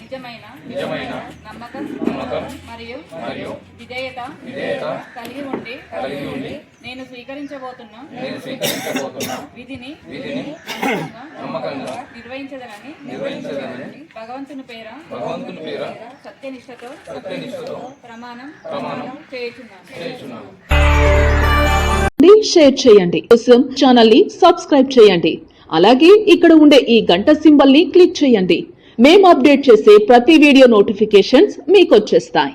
నిజమైన నిజమైన నమ్మకం నమ్మకం మరియు మరియు విధేయత విధేయత కలిగి ఉండి కలిగి ఉండి నేను స్వీకరించబోతున్న నేను స్వీకరించబోతున్న విధిని విధిని నమ్మకంగా నమ్మకంగా నిర్వహించదనని నిర్వహించదనని భగవంతుని పేర? భగవంతుని పేర? సత్యనిష్టతో? సత్యనిష్టతో. ప్రమాణం? ప్రమాణం. చేయుచున్నాను. చేస్తున్నాను షేర్ చేయండి. కోసం ఛానల్ని సబ్స్క్రైబ్ చేయండి. అలాగే ఇక్కడ ఉండే ఈ గంట సింబల్ని క్లిక్ చేయండి. మేము అప్డేట్ చేసే ప్రతి వీడియో నోటిఫికేషన్స్ మీకు వచ్చేస్తాయి.